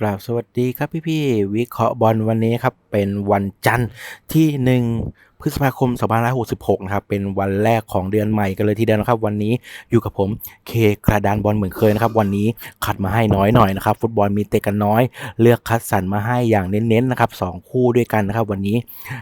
กราบสวัสดีครับพี่ๆวิเคราะห์บอลวันนี้ครับ เป็นวันจันทร์ที่ 1 พฤษภาคม2566นะครับเป็นวันแรกของเดือนใหม่กันเลยทีเดียวนะครับ วันนี้อยู่กับผมเคกระดานบอลเหมือนเคยนะครับ วันนี้คัดมาให้น้อยหน่อยนะครับ ฟุตบอลมีเตะกันน้อย เลือกคัดสรรมาให้อย่างเน้นๆนะครับสองคู่ด้วยกันนะครับ วันนี้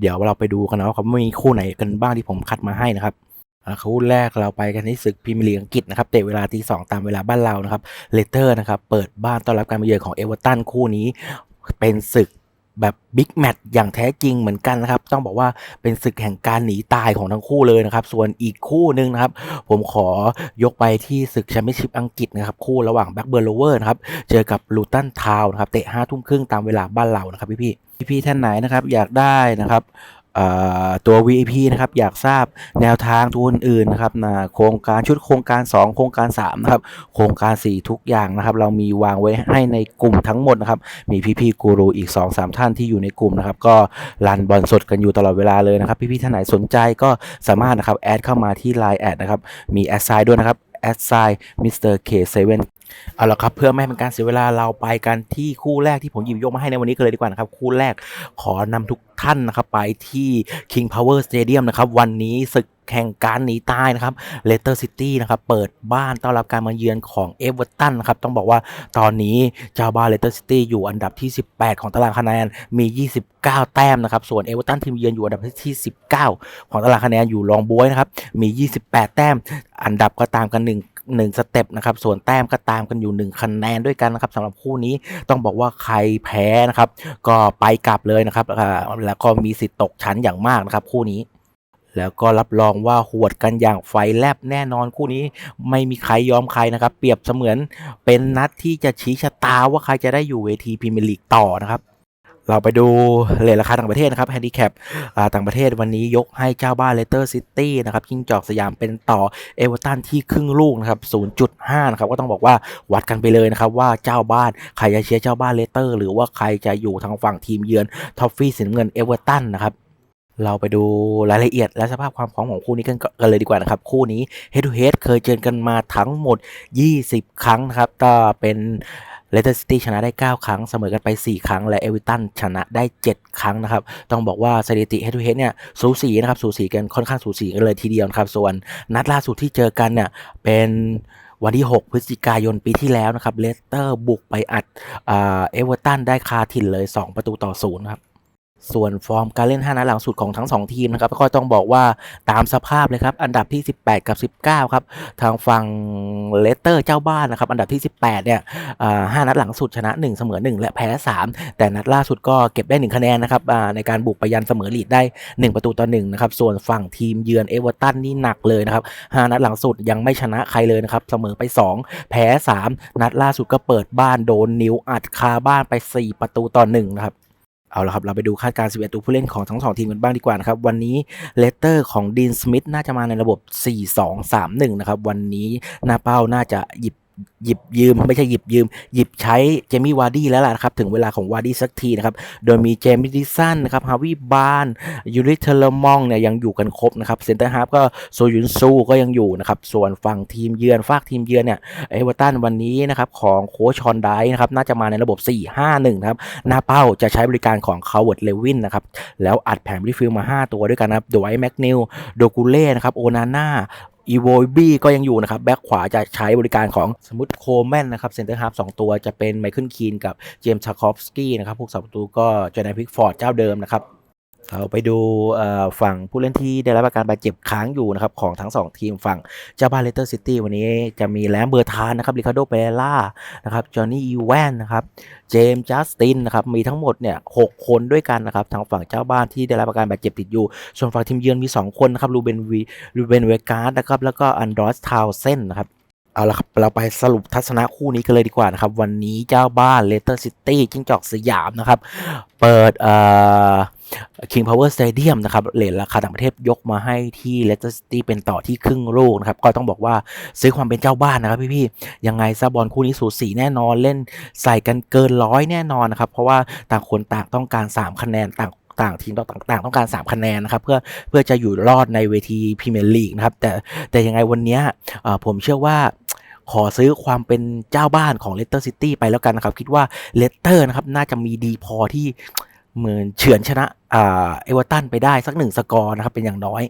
เดี๋ยวเราไปดูกันนะครับว่ามีคู่ไหนกันบ้างที่ผมคัดมาให้นะครับ คู่แรกเราไปกันที่ศึกพรีเมียร์ลีกอังกฤษนะครับเตะเวลาที่2ตามเวลาบ้านเรานะครับเลเตอร์นะครับเปิดบ้านต้อนรับการมาเยือนของเอเวอร์ตันคู่นี้เป็นศึกแบบบิ๊กแมตช์อย่างแท้จริงเหมือนกันนะครับ ต้องบอกว่าเป็นศึกแห่งการหนีตายของทั้งคู่เลยนะครับ ส่วนอีกคู่หนึ่งนะครับ ผมขอยกไปที่ศึกแชมเปี้ยนชิพอังกฤษนะครับ คู่ระหว่างแบ็กเบอร์โลเวอร์นะครับ เจอกับลูตันทาวน์นะครับ เตะห้าทุ่มครึ่งตามเวลาบ้านเรานะครับพี่พี่พี่ท่านไหนนะครับ อยากได้นะครับ ตัว VIP นะครับอยากทราบแนวทางทุนอื่นนะครับนะโครงการชุดโครงการ 2 โครงการ3นะครับโครงการ 4 ทุกอย่างนะครับ เรามีวางไว้ให้ในกลุ่มทั้งหมดนะครับมีพี่ๆกูรูอีก 2-3 ท่านที่อยู่ในกลุ่มนะครับก็รันบอลสดกันอยู่ตลอดเวลาเลยนะครับ พี่ๆท่านไหนสนใจก็สามารถนะครับแอดเข้ามาที่ Line แอดนะครับมีแอดไซด์ด้วยนะครับแอดไซด์มิสเตอร์เคเซเว่น เอาละครับเพื่อไม่ให้เป็นการเสียเวลาเราไปกันที่คู่แรกที่ผมหยิบยกมาให้ในวันนี้กันเลยดีกว่านะครับ คู่แรกขอนำทุกท่านนะครับไปที่ King Power Stadium นะครับ วันนี้ศึกแข่งการหนีตายนะครับเลสเตอร์ซิตี้นะครับเปิดบ้านต้อนรับการมาเยือนของเอเวอร์ตันนะครับต้องบอกว่าตอนนี้เจ้าบ้านเลสเตอร์ซิตี้อยู่อันดับที่ 18 ของตารางคะแนนมี 29 แต้มนะครับส่วนเอเวอร์ตันทีมเยือนอยู่อันดับที่ 19 ของตารางคะแนนอยู่รองบวยนะครับมี 28 แต้ม อันดับก็ตามกันห หนึ่งสเต็ปนะครับส่วนแต้มก็ตามกันอยู่หนึ่งคะแนนด้วยกันนะครับสำหรับคู่นี้ต้องบอกว่าใครแพ้นะครับ ก็ไปกลับเลยนะครับแล้วก็มีสิทธิ์ตกชั้นอย่างมากนะครับ คู่นี้แล้วก็รับรองว่าหวดกันอย่างไฟแลบแน่นอนคู่นี้ ไม่มีใครยอมใครนะครับ เปรียบเสมือนเป็นนัดที่จะชี้ชะตาว่าใครจะได้อยู่เวทีพรีเมียร์ลีกต่อนะครับ เราไปดูเลทราคาต่างประเทศนะครับแฮนดิแคปต่างประเทศวันนี้ยกให้เจ้าบ้านเลสเตอร์ซิตี้นะครับคิงจอกสยามเป็นต่อเอเวอร์ตันที่ครึ่งลูกนะครับ 0.5 นะครับ ก็ต้องบอกว่าวัดกันไปเลยนะครับ ว่าเจ้าบ้านใครจะเชียร์เจ้าบ้านเลสเตอร์ หรือว่าใครจะอยู่ทางฝั่งทีมเยือนท็อฟฟี่สีน้ำเงินเอเวอร์ตันนะครับเราไปดูรายละเอียดและสภาพความพร้อมของคู่นี้กันกันเลยดีกว่านะครับ คู่นี้ Head to Head เคยเจอกันมาทั้งหมด 20 ครั้งนะครับก็เป็น เลสเตอร์ซิตี้ชนะได้ 9 ครั้ง เสมอกันไป 4 ครั้ง และเอเวอร์ตันชนะได้ 7 ครั้งนะครับ ต้องบอกว่าสถิติเฮดทูเฮดเนี่ยสูสีนะครับ สูสีกันค่อนข้างสูสีกันเลยทีเดียวครับ ส่วนนัดล่าสุดที่เจอกันเนี่ยเป็นวันที่ 6 พฤศจิกายนปีที่แล้วนะครับ เลสเตอร์บุกไปอัดเอเวอร์ตันได้คาถิ่นเลย 2 ประตูต่อศูนย์ครับ ส่วนฟอร์มการเล่น 5 นัดหลังสุดของทั้ง 2 ทีมนะครับก็ต้องบอกว่าตามสภาพเลยครับ อันดับที่ 18 กับ 19 ครับ ทางฝั่งเลสเตอร์เจ้าบ้านนะครับ อันดับที่ 18 เนี่ยอ่า5นัดหลังสุดชนะ 1 เสมอ 1 และแพ้ 3 แต่นัดล่าสุดก็เก็บได้ 1 คะแนนนะครับในการบุกไปยันเสมอลีดได้ 1 ประตูต่อ1นะครับ ส่วนฝั่งทีมเยือนเอเวอร์ตันนี่หนักเลยนะครับ5นัดหลังสุดยังไม่ชนะใครเลยนะครับ เสมอไป 2 แพ้ 3 นัดล่าสุดก็เปิดบ้านโดนนิ้วอัดคาบ้านไป 4 ประตูต่อ1นะครับ เอาละครับ เราไปดูคาดการณ์11 ตัวผู้เล่นของทั้งสองทีมกันบ้างดีกว่านะครับ วันนี้เลสเตอร์ของดีนสมิธน่าจะมาในระบบ 4-2-3-1 นะครับ วันนี้หน้าเป้าน่าจะหยิบ หยิบยืม ไม่ใช่หยิบยืม หยิบใช้เจมี่วาร์ดี้แล้วล่ะครับ ถึงเวลาของวาร์ดี้สักทีนะครับ โดยมีเจมี่ดิสันนะครับฮาวิบานยูริเทเลมองเนี่ยยังอยู่กันครบนะครับเซนเตอร์ฮาร์ฟก็โซยุนซูก็ยังอยู่นะครับ ส่วนฝั่งทีมเยือนฝากทีมเยือนเนี่ยเอเวอร์ตันวันนี้นะครับของโค้ชชอนไดนะครับน่าจะมาในระบบ 4-5-1นะครับหน้าเป้าจะใช้บริการของคาวเวิร์ดเลวินนะครับแล้วอัดแผงรีฟิลมา 5 ตัวด้วยกันนะครับโดยแม็กนิลโดกูเล่นะครับโอนาน่า อีโวบี้ก็ยังอยู่นะครับแบ็คขวาจะใช้บริการของสมุทโคแมนนะครับเซนเตอร์ฮาร์ฟสตัวจะเป็นไมเคิลคีนกับเจมส์ชาคอฟสกี้นะครับพวกสองประตูก็เจอในพิกฟอร์ดเจ้าเดิมนะครับ เราไปดูฝั่งผู้เล่นที่ได้รับอาการบาดเจ็บค้างอยู่นะครับของทั้ง 2 ทีมฝั่งเจ้าบ้านเลสเตอร์ซิตี้วันนี้จะมีแลมเบอร์ทานนะครับริคาโดเปล่านะครับจอห์นนี่อีแวนนะครับเจมส์จัสตินนะครับมีทั้งหมดเนี่ยหกคนด้วยกันนะครับทางฝั่งเจ้าบ้านที่ได้รับอาการบาดเจ็บติดอยู่ ส่วนฝั่งทีมเยือนมี 2 คนนะครับรูเบนวีรูเบนเวการ์ดนะครับแล้วก็อันดรอสทาวเซนนะครับเอาละครับเราไปสรุปทัศนะคู่นี้กันเลยดีกว่านะครับวันนี้เจ้าบ้านเลสเตอร์ซิตี้จิ้งจอกสยามนะครับเปิดเอ่อ King Power Stadium นะครับเลทราคาต่างประเทศยกมาให้ที่ Leicester City เป็นต่อที่ครึ่งลูกนะครับ ก็ต้องบอกว่าซื้อความเป็นเจ้าบ้านนะครับพี่ๆยังไงซะบอลคู่นี้สูสีแน่นอนเล่นใส่กันเกินร้อยแน่นอนนะครับ เพราะว่าต่างคนต่างต้องการ 3 คะแนนต่างต่างทีมต่างๆ ต้องการ 3 คะแนนนะครับเพื่อเพื่อจะอยู่รอดในเวทีพรีเมียร์ลีกนะครับแต่แต่ยังไงวันนี้ผมเชื่อว่าขอซื้อความเป็นเจ้าบ้านของเลสเตอร์ซิตี้ไปแล้วกันนะครับ คิดว่าเลสเตอร์นะครับน่าจะมีดีพอที่ เหมือนเฉือนชนะอ่าเอเวอร์ตันไปได้สักหนึ่งสกอร์นะครับเป็นอย่างน้อย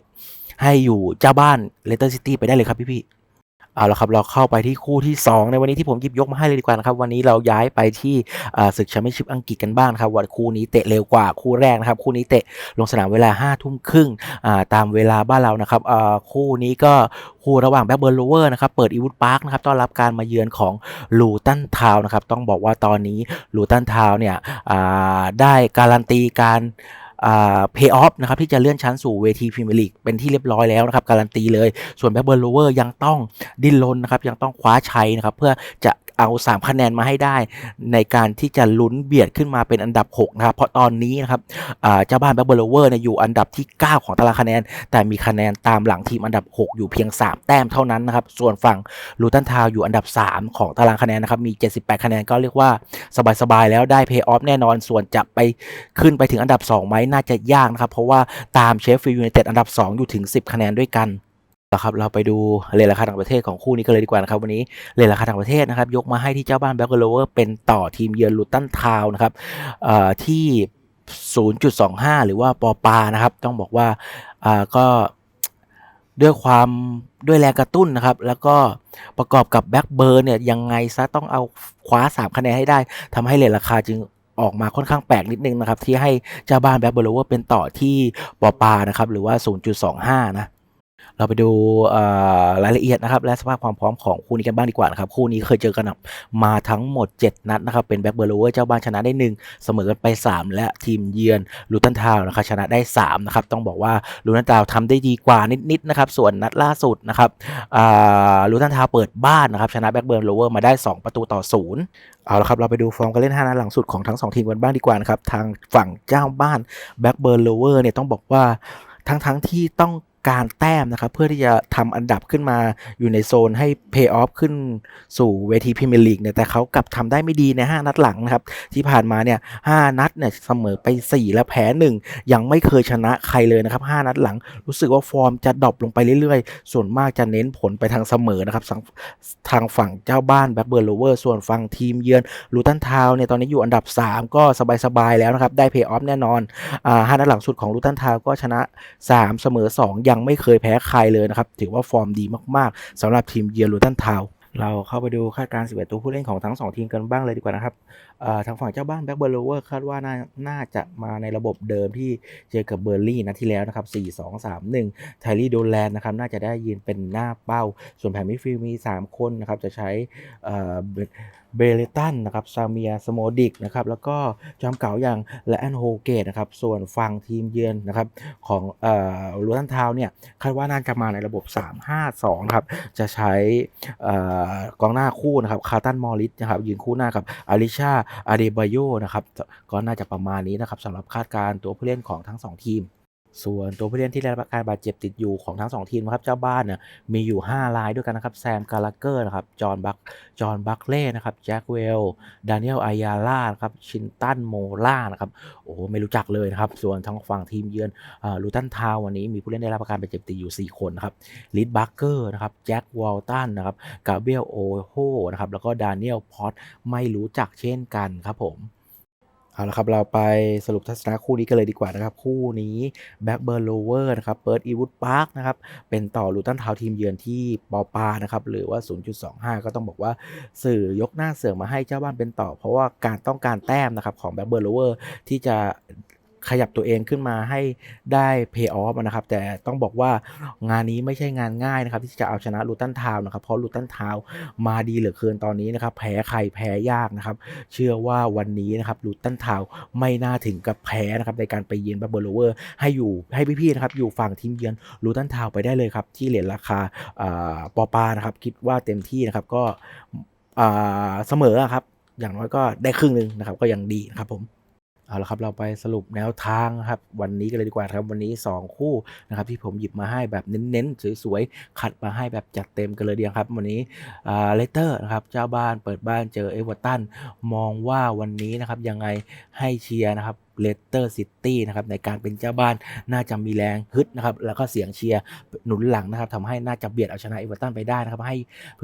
ให้อยู่เจ้าบ้านเลสเตอร์ซิตี้ไปได้เลยครับพี่ๆ เอาละครับเราเข้าไปที่คู่ที่ 2 ในวันนี้ที่ผมหยิบยกมาให้เลยดีกว่านะครับวันนี้เราย้ายไปที่ศึกแชมเปี้ยนชิพอังกฤษกันบ้างครับวันคู่นี้เตะเร็วกว่าคู่แรกนะครับคู่นี้เตะลงสนามเวลา5้าทุ่มครึ่งตามเวลาบ้านเรานะครับคู่นี้ก็คู่ระหว่างแบ็คเบิร์นโลเวอร์นะครับเปิดอีวูดพาร์คนะครับต้อนรับการมาเยือนของลูตันทาวน์นะครับต้องบอกว่าตอนนี้ลูตันทาวน์เนี่ยได้การันตีการ เพย์ออฟนะครับที่จะเลื่อนชั้นสู่เวทีพรีเมียร์ลีกเป็นที่เรียบร้อยแล้วนะครับการันตีเลย ส่วนแบ็คเบิร์นโลเวอร์ยังต้องดิ้นรนนะครับยังต้องคว้าชัยนะครับเพื่อจะเอา 3 คะแนนมาให้ได้ในการที่จะลุ้นเบียดขึ้นมาเป็นอันดับ 6 นะครับ เพราะตอนนี้นะครับเจ้าบ้านแบ็คเบิร์เวอร์เนี่ยอยู่อันดับที่ 9 ของตารางคะแนน แต่มีคะแนนตามหลังทีมอันดับ 6 อยู่เพียง 3 แต้มเท่านั้นนะครับ ส่วนฝั่งลูตันทาวอยู่อันดับ 3 ของตารางคะแนนนะครับ มี 78 คะแนนก็เรียกว่าสบายๆแล้วได้เพย์ออฟแน่นอนส่วนจะไปขึ้นไปถึงอันดับ 2 ไหมน่าจะยากนะครับ เพราะว่าตามเชฟฟิลด์ยูไนเต็ดอันดับ 2 อยู่ถึง 10 คะแนนด้วยกันนะครับเราไปดูเรทราคาต่างประเทศของคู่นี้กันเลยดีกว่านะครับวันนี้เรทราคาต่างประเทศนะครับ ยกมาให้ที่เจ้าบ้านแบ็คเบลเวอร์เป็นต่อทีมเยือนลูตันทาวนะครับที่ 0.25 หรือว่าปอปานะครับ ต้องบอกว่าก็ด้วยความด้วยแรงกระตุ้นนะครับ แล้วก็ประกอบกับแบ็กเบิร์นเนี่ยยังไงซะต้องเอาคว้า 3 คะแนนให้ได้ทำให้เรทราคาจึง ออกมาค่อนข้างแปลกนิดนึงนะครับที่ให้เจ้าบ้านแบ็คเบลเวอร์เป็นต่อที่ปอปานะครับหรือว่า 0.25 นะ เราไปดูรายละเอียดนะครับ และสภาพความพร้อมของคู่นี้กันบ้างดีกว่านะครับ คู่นี้เคยเจอกันมาทั้งหมด 7 นัดนะครับ เป็นแบ็กเบอร์โลเวอร์เจ้าบ้านชนะได้ 1 เสมอกันไป 3 และทีมเยือนลูตันทาวนะครับชนะได้3นะครับต้องบอกว่าลูตันทาวทำได้ดีกว่านิดๆนะครับส่วนนัดล่าสุดนะครับลูตันทาวเปิดบ้านนะครับชนะแบ็กเบอร์โลเวอร์มาได้ 2 ประตูต่อ0เอาละครับเราไปดูฟอร์มการเล่น5นัดหลังสุดของทั้ง 2 ทีมกันบ้างดีกว่านะครับทางฝั่งเจ้าบ้านแบ็กเบอร์โลเวอร์เนี่ยต้องบอกว่าทั้งๆทที่ต้อง การแต้มนะครับเพื่อที่จะทำอันดับขึ้นมาอยู่ในโซนให้เพย์ออฟขึ้นสู่เวทีพรีเมียร์ลีกเนี่ยแต่เขากลับทำได้ไม่ดีใน 5 นัดหลังนะครับ ที่ผ่านมาเนี่ยหนัดเนี่ยเสมอไป 4 และแพ้1ยังไม่เคยชนะใครเลยนะครับ 5 นัดหลัง รู้สึกว่าฟอร์มจะดรอปลงไปเรื่อยๆ ส่วนมากจะเน้นผลไปทางเสมอนะครับทางฝั่งเจ้าบ้านแบ็คเบิร์นโลเวอร์ส่วนฝั่งทีมเยือนลูตันทาวเนี่ยตอนนี้อยู่อันดับ 3 ก็สบายๆแล้วนะครับได้เพย์ออฟแน่นอนอ่าห้านัดหลังสุดของลูตันทาวก็ชนะ 3 เสมอ 2ยังไม่เคยแพ้ใครเลยนะครับ ถือว่าฟอร์มดีมากๆสำหรับทีมเยือนลูตันทาวเราเข้าไปดูคาดการณ์11 ตัวผู้เล่นของทั้ง 2 ทีมกันบ้างเลยดีกว่านะครับ ทางฝั่งเจ้าบ้านแบ็คเบอร์โลเวอร์คาดว่าน่านาจะมาในระบบเดิมที่เจอกับเบอร์ลี่นัดที่แล้วนะครับ 4 2 3 1 ไทลี่โดแลนนะครับน่าจะได้ยืนเป็นหน้าเป้า ส่วนแผนมิดฟิลด์มี 3 คนนะครับจะใช้เอ่อเบเลตันนะครับซาเมียสโมดิกนะครับแล้วก็จอมเก่าอย่างและแอนโฮเกตนะครับส่วนฝั่งทีมเยือนนะครับของลูตันทาว์เนี่ยคาดว่าน่าจะมาในระบบ 3-5-2ครับจะใช้อกองหน้าคู่นะครับคาร์ตันมอริสนะครับยืนคู่หน้ากับอาริชาอาเดบาโยนะครับก็น่าจะประมาณนี้นะครับสำหรับคาดการ์ตัวผู้เล่นของทั้ง 2 ทีม ส่วนตัวผู้เล่นที่ได้รับการบาดเจ็บติดอยู่ของทั้ง 2 ทีมนะครับเจ้าบ้านเนี่ยมีอยู่ 5 รายด้วยกันนะครับแซมกาลาเกอร์นะครับจอห์นบัคจอห์นบัคเล่นะครับแจ็คเวลดานิเอลอายาล่านะครับชินตันโมล่านะครับโอ้ไม่รู้จักเลยนะครับส่วนทางฝั่งทีมเยือนลูตันทาววันนี้มีผู้เล่นได้รับการบาดเจ็บติดอยู่ 4 คนนะครับลิดบัคเกอร์นะครับแจ็ควอลตันนะครับกาเบรียลโอโฮนะครับแล้วก็ดานิเอลพอตไม่รู้จักเช่นกันครับผม เอาละครับ เราไปสรุปทัศนะคู่นี้กันเลยดีกว่านะครับ คู่นี้แบ็กเบิร์นโลเวอร์นะครับเปิดอีวูดพาร์คนะครับ เป็นต่อลูตันทาวทีมเยือนที่ปอปานะครับ หรือว่า 0.25 ก็ต้องบอกว่าสื่อยกหน้าเสือมาให้เจ้าบ้านเป็นต่อ เพราะว่าการต้องการแต้มนะครับของแบ็กเบิร์นโลเวอร์ที่จะ ขยับตัวเองขึ้นมาให้ได้เพย์ออฟนะครับ แต่ต้องบอกว่างานนี้ไม่ใช่งานง่ายนะครับที่จะเอาชนะลูตันทาวนะครับเพราะลูตันทาวมาดีเหลือเกินตอนนี้นะครับแพ้ใครแพ้ยากนะครับ เชื่อว่าวันนี้นะครับลูตันทาวไม่น่าถึงกับแพ้นะครับในการไปเยือนบ็คเบิร์นโลเวอร์ให้อยู่ให้พี่ๆนะครับอยู่ฝั่งทีมเยือนลูตันทาวไปได้เลยครับที่เหรียญราคาปอปานะครับคิดว่าเต็มที่นะครับก็เสมอครับอย่างน้อยก็ได้ครึ่งหนึ่งนะครับก็ยังดีนะครับผม เอาละครับเราไปสรุปแนวทางครับวันนี้กันเลยดีกว่าครับวันนี้ 2 คู่นะครับที่ผมหยิบมาให้แบบเน้นๆสวยๆขัดมาให้แบบจัดเต็มกันเลยเดียวครับ วันนี้เลเตอร์นะครับเจ้าบ้านเปิดบ้านเจอเอเวอร์ตันมองว่าวันนี้นะครับยังไงให้เชียร์นะครับ เลสเตอร์ซิตี้นะครับในการเป็นเจ้าบ้านน่าจะมีแรงฮึดนะครับแล้วก็เสียงเชียร์หนุนหลังนะครับทำให้น่าจะเบียดเอาชนะเอเวอร์ตันไปได้นะครับให้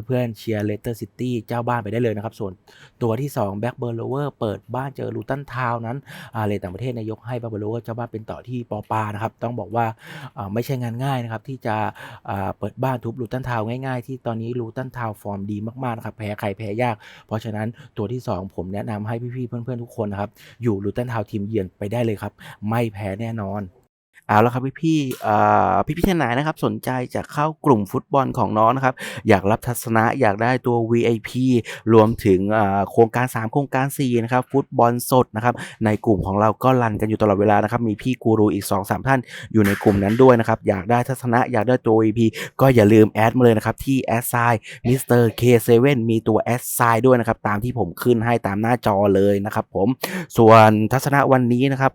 เพื่อนๆเชียร์เลสเตอร์ซิตี้เจ้าบ้านไปได้เลยนะครับส่วนตัวที่2แบ็กเบอร์โลเวอร์เปิดบ้านเจอลูตันทาวน์นั้นอาเลต่างประเทศนายกให้แบ็กเบอร์โลเวอร์เจ้าบ้านเป็นต่อที่ปอปานะครับต้องบอกว่าไม่ใช่งานง่ายนะครับที่จะเปิดบ้านทุบลูตันทาวน์ง่ายๆ ที่ตอนนี้ลูตันทาวน์ฟอร์มดีมากๆนะครับแพ้ใครแพ้ยาก เพราะฉะนั้นตัวที่ 2 ผมแนะนำให้พี่ๆเพื่อนๆทุกคนนะครับอยู่ลูตันทาวทีมเยือนไปได้เลยครับ ไม่แพ้แน่นอน เอาละครับพี่พี่พี่พี่ท่านไหนนะครับสนใจจะเข้ากลุ่มฟุตบอลของน้องนะครับ อยากรับทัศนะอยากได้ตัว VIP รวมถึงโครงการ 3 โครงการ4นะครับฟุตบอลสดนะครับในกลุ่มของเราก็รันกันอยู่ตลอดเวลานะครับมีพี่กูรูอีก 2-3 ท่านอยู่ในกลุ่มนั้นด้วยนะครับอยากได้ทัศนะอยากได้ตัว VIP ก็อย่าลืมแอดมาเลยนะครับที่แอดไซน์มิสเตอร์เคเซเว่นมีตัวแอดไซน์ด้วยนะครับตามที่ผมขึ้นให้ตามหน้าจอเลยนะครับผมส่วนทัศนะวันนี้นะครับ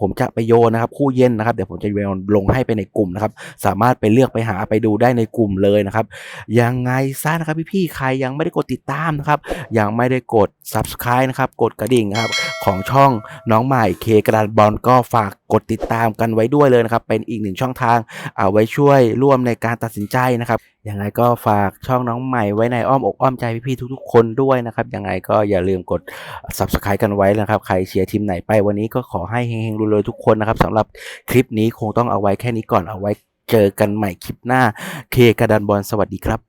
ผมจะไปโยนนะครับคู่เย็นนะครับเดี๋ยวผมจะโยนลงให้ไปในกลุ่มนะครับสามารถไปเลือกไปหาไปดูได้ในกลุ่มเลยนะครับยังไงซะนะครับพี่ๆใครยังไม่ได้กดติดตามนะครับยังไม่ได้กด subscribe นะครับกดกระดิ่งครับ ของช่องน้องใหม่เคกระดานบอลก็ฝากกดติดตามกันไว้ด้วยเลยนะครับ เป็นอีกหนึ่งช่องทางเอาไว้ช่วยร่วมในการตัดสินใจนะครับยังไงก็ฝากช่องน้องใหม่ไว้ในอ้อมอกอ้อมใจพี่ๆทุก ๆ คนด้วยนะครับยังไงก็อย่าลืมกด subscribe กันไว้นะครับ ใครเชียร์ทีมไหนไปวันนี้ก็ขอให้เฮงๆรวยๆทุกคนนะครับสำหรับคลิปนี้คงต้องเอาไว้แค่นี้ก่อนเอาไว้เจอกันใหม่คลิปหน้าเคกระดานบอลสวัสดีครับ